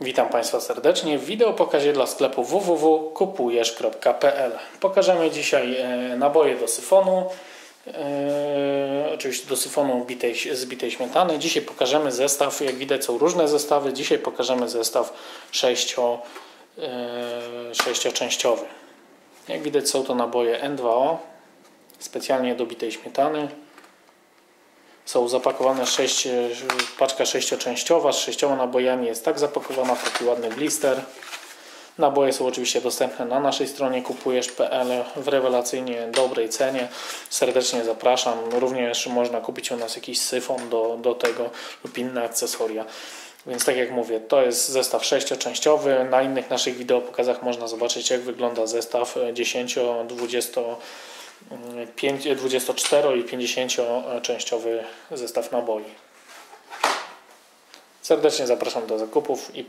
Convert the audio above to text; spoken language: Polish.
Witam Państwa serdecznie w wideopokazie dla sklepu www.kupujesz.pl Pokażemy dzisiaj e, naboje do syfonu, e, oczywiście do syfonu bitej, z bitej śmietany. Dzisiaj pokażemy zestaw, jak widać są różne zestawy, dzisiaj pokażemy zestaw sześcio, e, sześcioczęściowy. Jak widać są to naboje N2O, specjalnie do bitej śmietany. Są zapakowane 6, paczka sześcioczęściowa z sześcioma nabojami jest tak zapakowana w taki ładny blister. Naboje są oczywiście dostępne na naszej stronie kupujesz.pl w rewelacyjnie dobrej cenie. Serdecznie zapraszam. Również można kupić u nas jakiś syfon do, do tego lub inne akcesoria. Więc tak jak mówię, to jest zestaw sześcioczęściowy. Na innych naszych wideopokazach można zobaczyć jak wygląda zestaw 10, 20 24 i 50 częściowy zestaw naboi. Serdecznie zapraszam do zakupów i